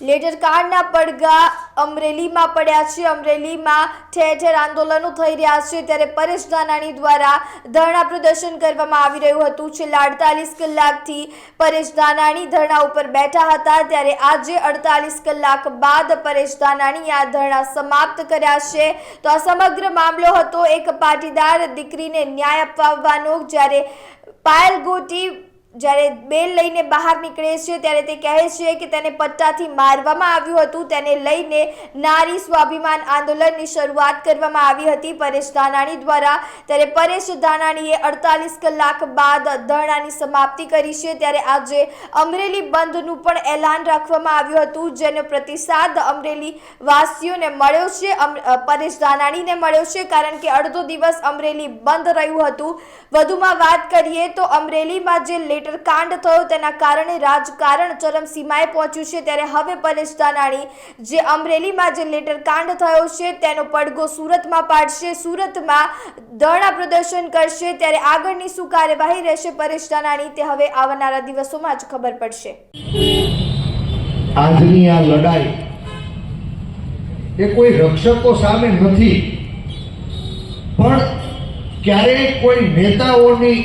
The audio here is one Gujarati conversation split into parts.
લેટર કાર્ડના પડઘા અમરેલીમાં પડ્યા છે. અમરેલીમાં ઠેર ઠેર આંદોલનો થઈ રહ્યા છે. ત્યારે પરેશ ધાનાણી દ્વારા ધરણા પ્રદર્શન કરવામાં આવી રહ્યું હતું. છેલ્લા અડતાલીસ કલાકથી પરેશ ધાનાણી ધરણા ઉપર બેઠા હતા. ત્યારે આજે અડતાલીસ કલાક બાદ પરેશ ધાનાણીએ આ ધરણા સમાપ્ત કર્યા છે. તો આ સમગ્ર મામલો હતો. એક પાટીદાર દીકરીને ન્યાય અપાવવાનો જ્યારે પાયલ ગોટી જ્યારે બેલ લઈને બહાર નીકળે છે, ત્યારે તે કહે છે કે તેને પટ્ટાથી મારવામાં આવ્યું હતું. તેને લઈને નારી સ્વાભિમાન આંદોલનની શરૂઆત કરવામાં આવી હતી. પરેશ ધાનાણી દ્વારા ત્યારે પરેશ ધાનાણીએ અડતાલીસ કલાક બાદ ધરણાની સમાપ્તિ કરી છે. ત્યારે આજે અમરેલી બંધનું પણ એલાન રાખવામાં આવ્યું હતું. જેનો પ્રતિસાદ અમરેલી વાસીઓને મળ્યો છે. પરેશ ધાનાણીને મળ્યો છે, કારણ કે અડધો દિવસ અમરેલી બંધ રહ્યું હતું. વધુમાં વાત કરીએ તો અમરેલીમાં જે લેટર કાંડ થયો તેના કારણે રાજકારણ ચરમસીમાએ પહોંચ્યું છે. ત્યારે હવે પરેશ ધાનાણી જે અમરેલીમાં જે લેટર કાંડ થયો છે તેનો પડઘો સુરતમાં પાડશે. સુરતમાં ધરણા પ્રદર્શન કરશે. ત્યારે આગળની શું કાર્યવાહી રહેશે પરેશ ધાનાણી તે હવે આવનારા દિવસોમાં જ ખબર પડશે. આજની આ લડાઈ એ કોઈ રક્ષકો સામે નથી. પણ ક્યારેય કોઈ નેતાઓની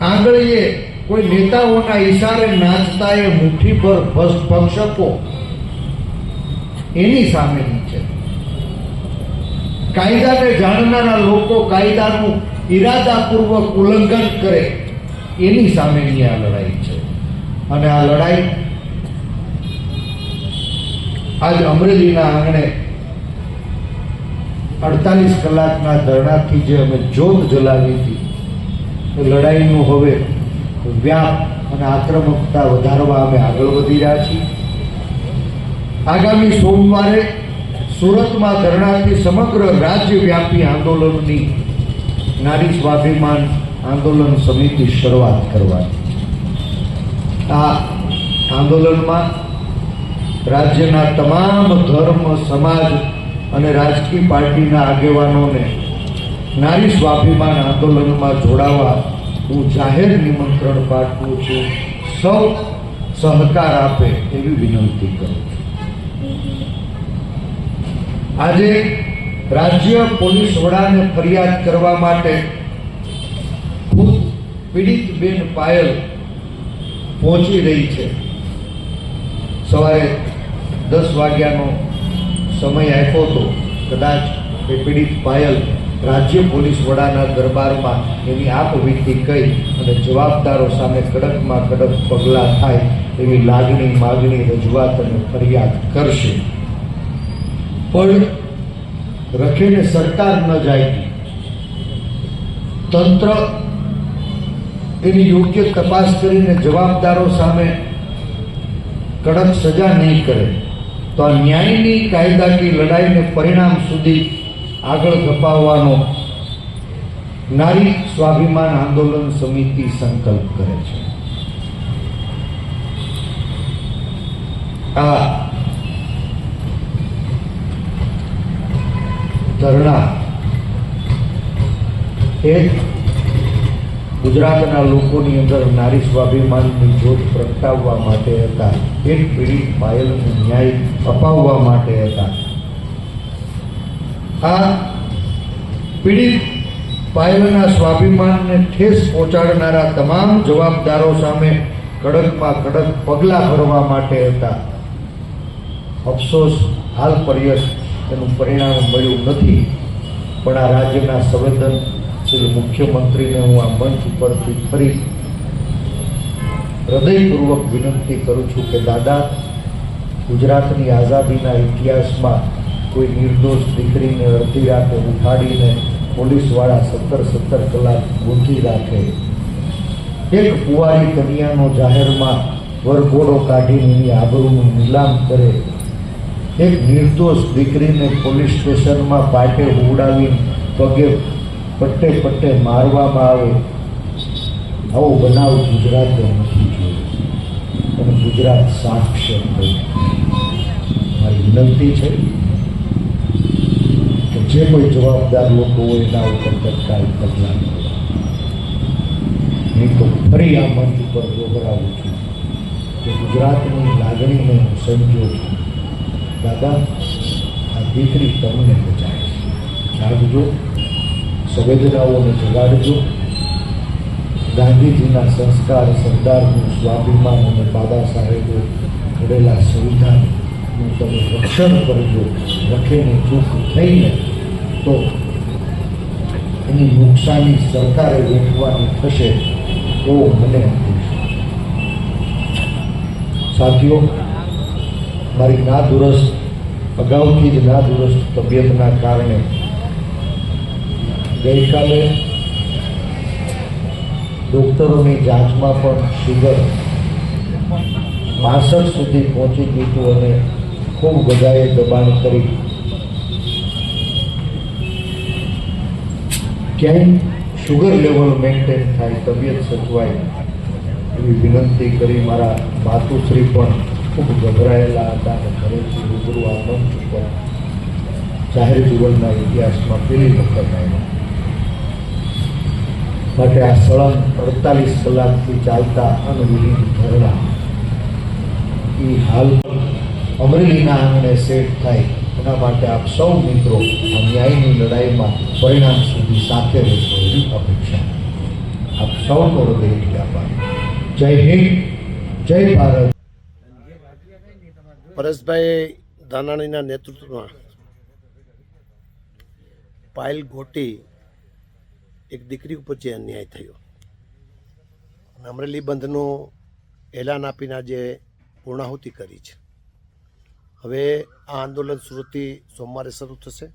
આંગળીએ કોઈ નેતાઓના ઈશારે નાચતા એ મુઠ્ઠી પર ભક્ષકો. એની સામેની છે. કાયદાને જાણનારા લોકો કાયદાનું ઈરાદાપૂર્વક ઉલ્લંઘન કરે. એની સામેની આ લડાઈ છે. અને આ લડાઈ આજ અમરેલીના આંગણે અડતાલીસ કલાકના ધરણાથી જે અમે જોત જલાવી હતી લડાઈનું હવે વ્યાપ અને આક્રમકતા વધારવા અમે આગળ વધી રહ્યા છીએ. આગામી સોમવારે સુરતમાં ધરણાથી સમગ્ર રાજ્યવ્યાપી આંદોલનની નારી સ્વાભિમાન આંદોલન સમિતિ શરૂઆત કરવાની. આ આંદોલનમાં રાજ્યના તમામ ધર્મ, સમાજ અને રાજકીય પાર્ટીના આગેવાનોને નારી સ્વાભિમાન આંદોલનમાં જોડાવા હું જાહેર નિમંત્રણ પાઠવું છું. સૌ સહકાર આપે એવી વિનંતી કરું છું. આજે રાજ્ય પોલીસ વડાને ફરિયાદ કરવા માટે ખુદ પીડિત બેન પાયલ પહોંચી રહી છે. સવારે દસ વાગ્યાનો સમય આપ્યો હતો. કદાચ એ પીડિત પાયલ રાજ્ય પોલીસ વડાના દરબારમાં એની આપવીતી કહી અને જવાબદારો સામે કડકમાં કડક પગલાં થાય એવી લાગણી માગણી રજૂઆત અને ફરિયાદ કરશે. પણ રખીને સરકાર ન જાય. તંત્ર એની યોગ્ય તપાસ કરીને જવાબદારો સામે કડક સજા નહીં કરે. તો આ ન્યાયની કાયદાકીય લડાઈને પરિણામ સુધી આગળ ધપાવવાનો નારી સ્વાભિમાન આંદોલન સમિતિ સંકલ્પ કરે છે. આ ધરણા એ ગુજરાતના લોકોની અંદર નારી સ્વાભિમાનની જોત પ્રગટાવવા માટે હતા. એક પીડિત પાયલને ન્યાય અપાવવા માટે હતા. આ પીડિત પાયલના સ્વાભિમાનને ઠેસ પહોંચાડનારા તમામ જવાબદારો સામે કડકમાં કડક પગલાં ભરવા માટે હતા. અફસોસ હાલ પર્યત તેનું પરિણામ મળ્યું નથી, પણ આ રાજ્યના સંવેદનશીલ મુખ્યમંત્રીને હું આ મંચ ઉપરથી ફરી હૃદયપૂર્વક વિનંતી કરું છું કે દાદા, ગુજરાતની આઝાદીના ઇતિહાસમાં કોઈ નિર્દોષ દીકરીને અડધી રાતે ઉઠાડીને પોલીસવાળા સત્તર સત્તર કલાક ગૂંથી રાખે. એક કુંવારી કન્યાનો જાહેરમાં વરઘોડો કાઢીને એની આબરૂનું નીલામ કરે. એક નિર્દોષ દીકરીને પોલીસ સ્ટેશનમાં પાટે ઉડાવીને પગે પટ્ટે પટ્ટે મારવામાં આવે. આવો બનાવ ગુજરાતે નથી જોયો. અને ગુજરાત સાક્ષર થયું મારી વિનંતી છે જે કોઈ જવાબદાર લોકો હોય એના ઉપર તત્કાલ પગલાં નહીં તો ફરી આ મંચ ઉપર દોહરાવું છું કે ગુજરાતની લાગણીને હું સમજો છું દાદા, આ દીકરી તમને બચાવે જાગજો, સંવેદનાઓને જગાડજો. ગાંધીજીના સંસ્કાર, સરદારનું સ્વાભિમાન અને બાબા સાહેબે ઘડેલા સંવિધાનનું તમે રક્ષણ કરજો, રખીને ચૂક થઈને તો એની નુકસાની સરકારે વેઠવાની થશે એવો મને સાથીઓ, મારી ના દુરસ્ત અગાઉથી જ ના દુરસ્ત તબિયતના કારણે ગઈકાલે ડૉક્ટરોની જાંચમાં પણ શુગર બાસઠ સુધી પહોંચી ગયું હતું અને ખૂબ બધાએ દબાણ કરી. ક્યાંય શુગર લેવલ મેન્ટેન થાય, તબિયત સચવાય, એવી વિનંતી કરી મારા માતુશ્રી પણ ખૂબ ગભરાયેલા હતા અને ઘરેથી રૂબરૂ આ મંચ ઉપર જાહેર જીવનના ઇતિહાસમાં પેલી વખત આવ્યા. માટે આ સળંગ અડતાલીસ કલાકથી ચાલતા અનવિહીન ધરણા એ હાલ અમરેલીના આંગણે સેટ થાય. એના માટે આપ સૌ મિત્રો આ ન્યાયની લડાઈમાં પરિણામ સુધી સાથે રહેશો એવી અપેક્ષા. આપ સૌનો હૃદયથી આભાર જય હિન્દ, જય ભારત. પરેશભાઈ ધાનાણીના નેતૃત્વમાં પાયલ ઘોટી એક દીકરી ઉપર જે અન્યાય થયો. અમરેલી બંધનું એલાન આપીને આજે પૂર્ણાહુતિ કરી છે. હવે આ આંદોલન સુરતથી સોમવારે શરૂ થશે.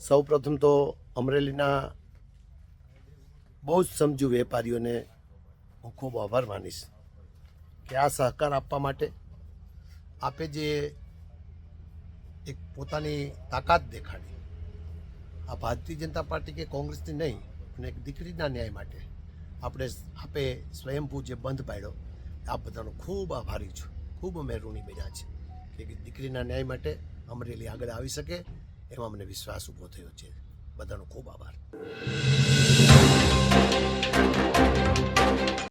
સૌ પ્રથમ તો અમરેલીના બહુ જ સમજુ વેપારીઓને હું ખૂબ આભાર માનીશ કે આ સહકાર આપવા માટે આપે જે એક પોતાની તાકાત દેખાડી. આ ભારતીય જનતા પાર્ટી કે કોંગ્રેસની નહીં, પણ એક દીકરીના ન્યાય માટે આપણે આપે સ્વયંભૂ જે બંધ પાડ્યો આ બધાનો ખૂબ આભારી છું. ખૂબ અમે ઋણી બન્યા છે. કે દીકરીના ન્યાય માટે અમરેલી આગળ આવી શકે, એમાં મને વિશ્વાસ ઊભો થયો છે. બધાનો ખૂબ આભાર.